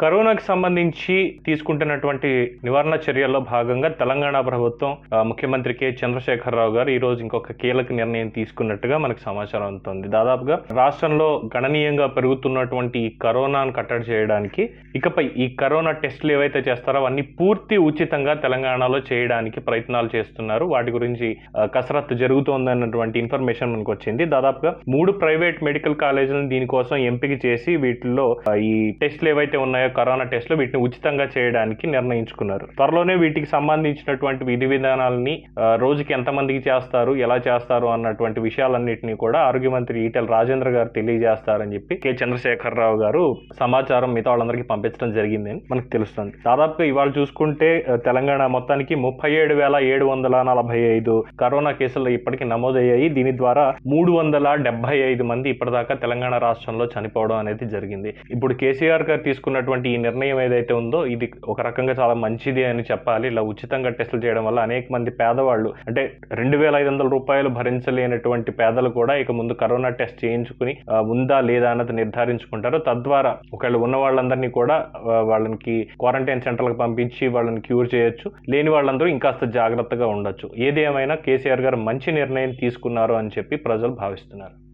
కరోనాకి సంబంధించి తీసుకుంటున్నటువంటి నివారణ చర్యల్లో భాగంగా తెలంగాణ ప్రభుత్వం ముఖ్యమంత్రి కె. చంద్రశేఖరరావు గారు ఈ రోజు ఇంకొక కీలక నిర్ణయం తీసుకున్నట్టుగా మనకు సమాచారం అందుతుంది. దాదాపుగా రాష్ట్రంలో గణనీయంగా పెరుగుతున్నటువంటి ఈ కరోనాను కట్టడి చేయడానికి ఇకపై ఈ కరోనా టెస్టులు ఏవైతే చేస్తారో అవన్నీ పూర్తి ఉచితంగా తెలంగాణలో చేయడానికి ప్రయత్నాలు చేస్తున్నారు. వాటి గురించి కసరత్తు కసరత్తు జరుగుతోందన్నటువంటి ఇన్ఫర్మేషన్ మనకు వచ్చింది. దాదాపుగా మూడు ప్రైవేట్ మెడికల్ కాలేజీలను దీనికోసం ఎంపిక చేసి వీటిల్లో ఈ టెస్టులు ఏవైతే ఉన్నాయో కరోనా టెస్టులు వీటిని ఉచితంగా చేయడానికి నిర్ణయించుకున్నారు. త్వరలోనే వీటికి సంబంధించినటువంటి విధి విధానాలని రోజుకి ఎంతమందికి చేస్తారు ఎలా చేస్తారు అన్నటువంటి విషయాలన్నింటినీ కూడా ఆరోగ్య మంత్రి ఈటెల రాజేంద్ర గారు తెలియజేస్తారని చెప్పి కె. చంద్రశేఖరరావు గారు సమాచారం మిగతా వాళ్ళందరికీ పంపించడం జరిగిందని మనకు తెలుస్తుంది. దాదాపుగా ఇవాళ చూసుకుంటే తెలంగాణ మొత్తానికి ముప్పై ఏడు వేల ఏడు వందల నలభై ఐదు కరోనా కేసులు ఇప్పటికీ నమోదయ్యాయి. దీని ద్వారా మూడు వందల డెబ్బై ఐదు మంది ఇప్పటిదాకా తెలంగాణ రాష్ట్రంలో చనిపోవడం అనేది జరిగింది. ఇప్పుడు కేసీఆర్ గారు తీసుకున్నటువంటి ఈ నిర్ణయం ఏదైతే ఉందో ఇది ఒక రకంగా చాలా మంచిది అని చెప్పాలి. ఇలా ఉచితంగా టెస్టులు చేయడం వల్ల అనేక మంది పేదవాళ్ళు అంటే రెండు వేల ఐదు వందల రూపాయలు భరించలేనటువంటి పేదలు కూడా ఇక ముందు కరోనా టెస్ట్ చేయించుకుని ఉందా లేదా అన్నది నిర్ధారించుకుంటారు. తద్వారా ఒకవేళ ఉన్న వాళ్ళందరినీ కూడా వాళ్ళకి క్వారంటైన్ సెంటర్లకు పంపించి వాళ్ళని క్యూర్ చేయొచ్చు. లేని వాళ్ళందరూ ఇంకాస్త జాగ్రత్తగా ఉండొచ్చు. ఏది ఏమైనా కేసీఆర్ గారు మంచి నిర్ణయం తీసుకున్నారు అని చెప్పి ప్రజలు భావిస్తున్నారు.